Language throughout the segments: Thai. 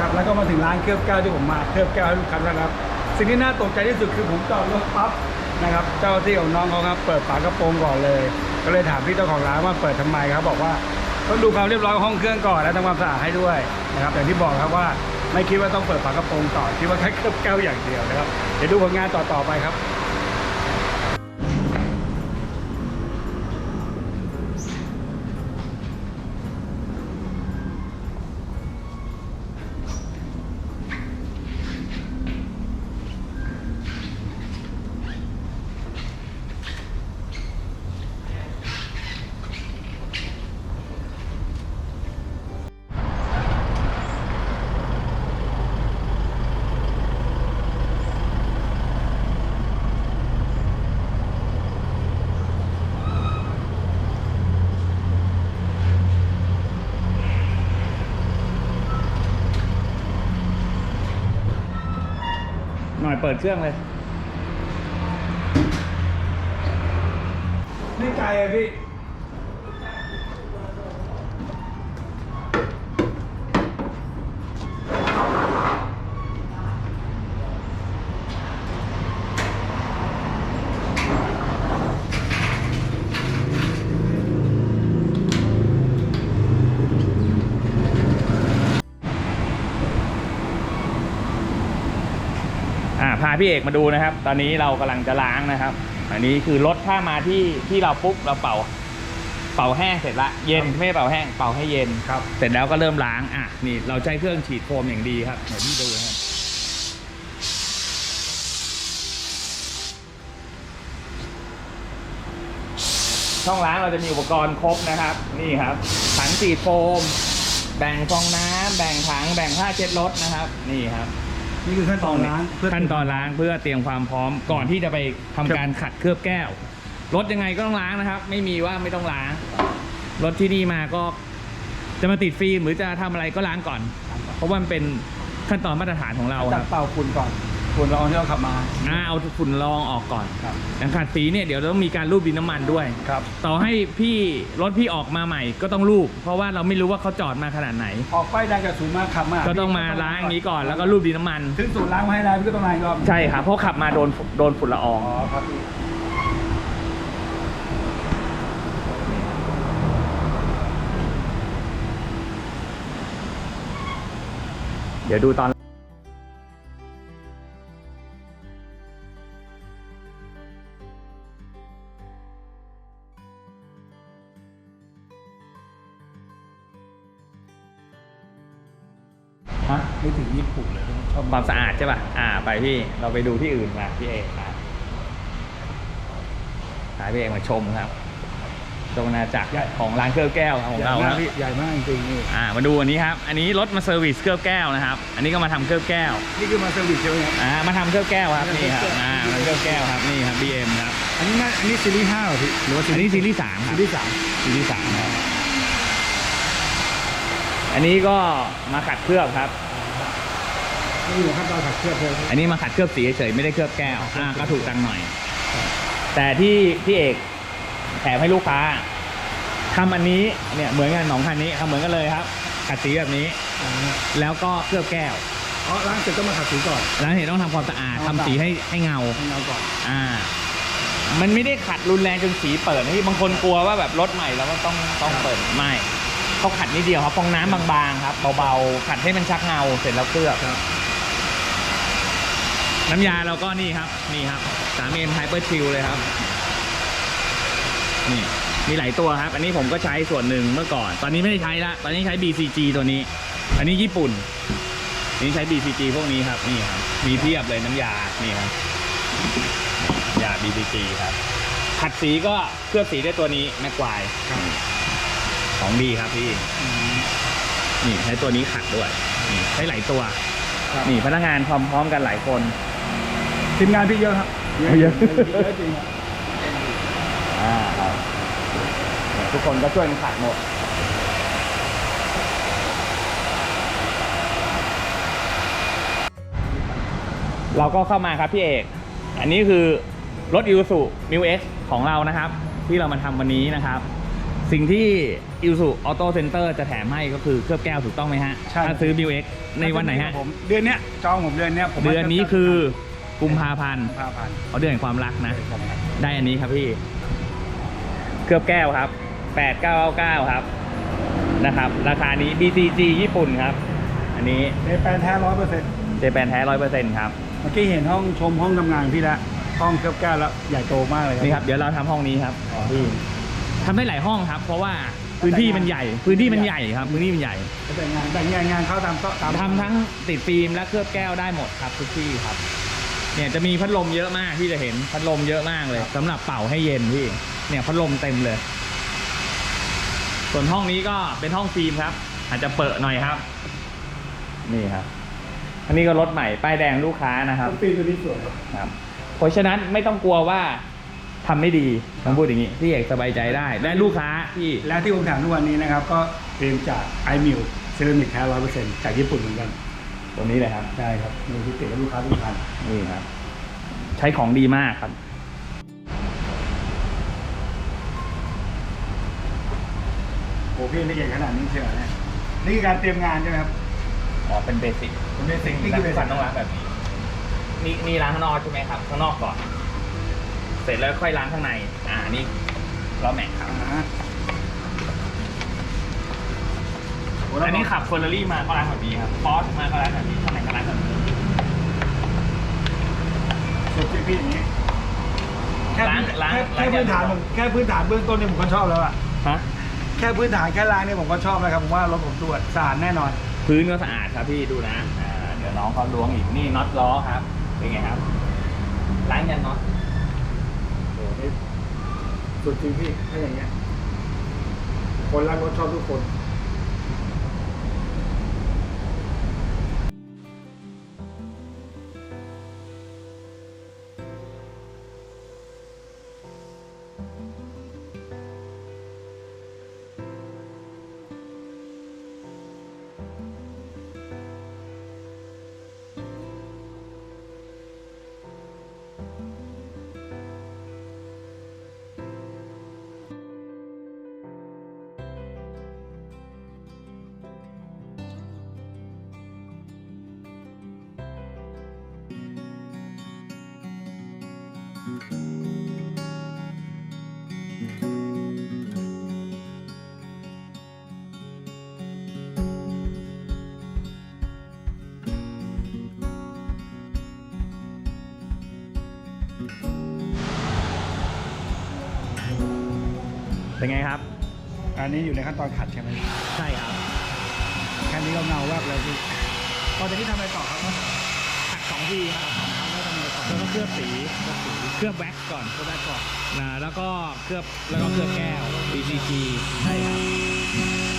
ครับแล้วก็มาถึงร้านเคลือบแก้วที่ผมมาเคลือบแก้วให้ลูกค้าแล้วนะครับ สิ่งที่น่าตกใจที่สุดคือผมจอดรถปั๊บนะครับ เจ้าที่ของน้องเขาครับเปิดฝากระโปรงก่อนเลย ก็เลยถามพี่เจ้าของร้านว่าเปิดทำไมครับบอกว่าต้องดูความเรียบร้อยของห้องเครื่องก่อนและทำความสะอาดให้ด้วยนะครับอย่างที่บอกครับว่าไม่คิดว่าต้องเปิดฝากระโปรงต่อคิดว่าแค่เคลือบแก้วอย่างเดียวนะครับเดี๋ยวดูผลงานต่อๆไปครับ เปิดเครื่องเลยนี่ไกลอะพี่ อ่าพาพี่เอกมาดูนะครับ ตอนนี้เรากำลังจะล้างนะครับ อันนี้คือรถถ้ามาที่ที่เราปุ๊บเราเป่า เป่าแห้งเสร็จละเย็นไม่ได้เป่าแห้งเป่าให้เย็นครับ เสร็จแล้วก็เริ่มล้างอะนี่เราใช้เครื่องฉีดโฟมอย่างดีครับเดี๋ยวพี่ดูนะครับช่องล้างเราจะมีอุปกรณ์ครบนะครับ นี่ครับถังฉีดโฟม แบ่งฟองน้ำแบ่งถังแบ่งผ้าเช็ดรถนะครับ นี่ครับ นี่คือขั้นตอนล้างเพื่อขั้นตอนล้างเพื่อเตรียมความพร้อมก่อนที่จะไปทำการขัดเคลือบแก้ว รถยังไงก็ต้องล้างนะครับ ไม่มีว่าไม่ต้องล้าง รถที่นี่มาก็จะมาติดฟิล์มหรือจะทำอะไรก็ล้างก่อน เพราะว่ามันเป็นขั้นตอนมาตรฐานของเราจัคดรับ เป่าฝุ่นก่อน ฝุ่นละอองที่เราขับมา อ่าเอาฝุ่นละอองออกก่อนครับอย่างขัดสีเนี่ยเดี๋ยวต้องมีการรูปดินน้ำมันด้วย ครับต่อให้พี่รถพี่ออกมาใหม่ก็ต้องรูป เพราะว่าเราไม่รู้ว่าเขาจอดมาขนาดไหน ออกป้ายแดงกับศูนย์มาขับมาก็ต้องมาล้างอย่างนี้ก่อนแล้วก็รูปดินน้ำมัน ถึงศูนย์ล้างมาให้แล้วพี่ก็ต้องล้างอีกรอบใช่ครับเพราะขับมาโดนโดนฝุ่นละออง อ๋อครับพี่เดี๋ยวดูตอน ฮะนึกถึงญี่ปุ่นเลยชอบความสะอาดใช่ป่ะ อ่า ไปพี่ เราไปดูที่อื่นมาพี่เอกมาหาพี่เอกมาชมครับตรงนาจักรของร้านเครื่องแก้วของใหญ่เรามาคกรับพี่ใหญ่มากจริงๆนี่ อ่า มาดูอันนี้ครับ อันนี้รถมาเซอร์วิสเครื่องแก้วนะครับ อันนี้ก็มาทำเครื่องแก้ว นี่คือมาเซอร์วิสใช่ไหมครับ อ่า มาทำเครื่องแก้วครับ นี่ครับ อ่ามาเครื่องแก้วครับ นี่ครับ BM ครับ อันนี้น่าอันนี้ซีรีส์ห้าเหรอพี่หรือว่าอันนี้ซีรีส์สามคซีรับรีส์สามซีรีส์สามครับ อันนี้ก็มาขัดเคลือบครับ นี่อยู่ขั้นตอนขัดเคลือบเลย อันนี้มาขัดเคลือบสีเฉยๆไม่ได้เคลือบแก้ว อ่าก็ถูกตังค์หน่อย แต่ที่พี่เอกแถมให้ลูกค้าทำอันนี้เนี่ยเหมือนกันสองคันนี้ทำเหมือนกันเลยครับ ขัดสีแบบนี้อ๋อแล้วก็เคลือบแก้วอ๋อล้างเสร็จต้องมาขัดสีก่อน แล้วเห็นต้องทำความสะอาดทำสีให้ให้เงา ให้เงาก่อน อ่า มันไม่ได้ขัดรุนแรงจนสีเปิดนะที่บางคนกลัวว่าแบบรถใหม่แล้วก็ต้องต้องเปิดไม่ เขาขัดนิดเดียวครับฟองน้ำบางๆครับเบาๆขัดให้มันชักเงาเสร็จแล้วเคลือบครับ น้ำยาเราก็นี่ครับนี่ครับสามเอ็มไฮเปอร์ชิลเลยครับ นี่มีหลายตัวครับ อันนี้ผมก็ใช้ส่วนหนึ่งเมื่อก่อน ตอนนี้ไม่ได้ใช้ละตอนนี้ใช้ BCG ตัวนี้ อันนี้ญี่ปุ่นอันนี้ใช้ BCG พวกนี้ครับนี่ครับมีเพียบเลยน้ำยานี่ครับน้ำยา BCG ครับขัดสีก็เคลือบสีได้วยตัวนี้แม็กควายครับ ของดีครับพี่อืมนี่ใช้ตัวนี้ขัดด้วยนี่ใช้หลายตัว ครับ นี่พนักงานพร้อมพร้อมกันหลายคน ทีมงานพี่เยอะครับเยอะเยอะ จริงครับอ่าครับเนี่ยทุกคนก็ช่วยกันขัดหมด เราก็เข้ามาครับพี่เอก อันนี้คือรถ i ู z u m i x ของเรานะครับ ที่เรามาทำวันนี้นะครับ สิ่งที่อิ s u ออโต้เซ็นเตอร์จะแถมให้ก็คือเคลือบแก้วถูกต้องไหมฮะใช่ ถ้าซื้อ m ิวเอ็กในวันไหนฮะ ผมเดือนเนี้ยจองผมเดือนเนี้ยผมเดือนนี้คือกุมภาพันธ์กุมภาพันธ์เอาเดือนแห่งความรักนะได้อันนี้ครับพี่ เคลือบแก้วครับ 8999 ครับนะครับ ราคานี้ BCG ญี่ปุ่นครับ อันนี้เจแปนแท้ร้อยเปอร์เซ็นต์เจแปนแท้ร้อยเปอร์เซ็นต์ครับ เมื่อกี้เห็นห้องชมห้องทำงานพี่ละห้องเคลือบแก้วแล้วใหญ่โตมากเลยนี่ครับ เดี๋ยวเราทำห้องนี้ครับพี่ ทำได้หลายห้องครับ เพราะว่าพื้นที่มันใหญ่ พื้นที่มันใหญ่ครับพื้นที่มันใหญ่แบ่งงานแบ่งงานงานเข้าตามโต๊ะตามทำทั้งติดฟิล์มและเคลือบแก้วได้หมดครับทุกที่ครับ เนี่ยจะมีพัดลมเยอะมากที่จะเห็นพัดลมเยอะมากเลยสำหรับเป่าให้เย็นพี่ เนี่ยพัดลมเต็มเลย ส่วนห้องนี้ก็เป็นห้องฟิล์มครับ อาจจะเปิดหน่อยครับ นี่ครับ อันนี้ก็รถใหม่ป้ายแดงลูกค้านะครับปีตัวนี้สวยครับ เพราะฉะนั้นไม่ต้องกลัวว่า ทำไม่ดีต้องพูดอย่างนี้พี่เอกสบายใจได้ได้ลูกค้าที่และที่ผมถามทุกวันนี้นะครับ ก็เตรียมจากไอมิวเซรามิกแท้ร้อยเปอร์เซ็นต์จากญี่ปุ่นเหมือนกันตรงนี้เลยครับใช่ครับมีที่ติดกับลูกค้าทุกท่านนี่ครับ ใช้ของดีมากครับโอ้พี่ละเอียดขนาดนี้เชียวเนี่ยนี่คือการเตรียมงานใช่ไหมครับอ๋อเป็นเบสิกผมเป็นสิ่งที่นี่คืคืออเบฟัสินกต้องล้างแบบนี้นี่นี่ล้างข้างนอกใช่ไหมครับข้างนอกก่อนเส ร็จแล้วค่อยล้างข้างใน อ่านี่ล้อแม็กครับอ่าโอ้แล้วอันนี้ขับเฟอร์รารี่มาก็ล้างแบบนี้ครับพอสมาก็ล้างแบบนี้ข้างในก็ล้างแบบนี้สุดที่พี่อย่างนี้แค่ล้างพื้นล้างแค่ล้างแค่พื้นฐานอย่างเดียวผมแค่พื้นฐานเบื้องต้นเนี่ยผมก็ชอบแล้วอะฮะแค่พื้นฐานแค่ล้างเนี่ยผมก็ชอบแล้วครับผมว่ารถผมตรวจสะอาดแน่นอน พื้นก็สะอาดครับพี่ดูนะอ่าเดี๋ยวน้องเขาล้วงอีกนี่น็อตล้อครับเป็นไงครับล้างยันน็อตโอ้นี่ สุดจริงพี่ถ้าอย่างเงี้ย คนรักรถชอบทุกคน เป็นไงครับ อันนี้อยู่ในขั้นตอนขัดใช่ไหมใช่ครับ แค่นี้ก็เงาแวบเลยพี่ตอนจากนี้ทำอะไรต่อครับขัดสองทีครับแล้วทำอะไรต่อแล้วก็เคลือบสีเคลือบ แว็กซ์ก่อนก็ได้ก่อนนะแล้วก็เคลือบแล้วก็เคลือบแก้ว BCG ใช่ครับ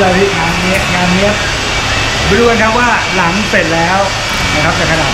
เป็นไรพี่งานนี้งานนี้ไปดูกันครับว่าหลังเสร็จแล้วนะครับจะขนาด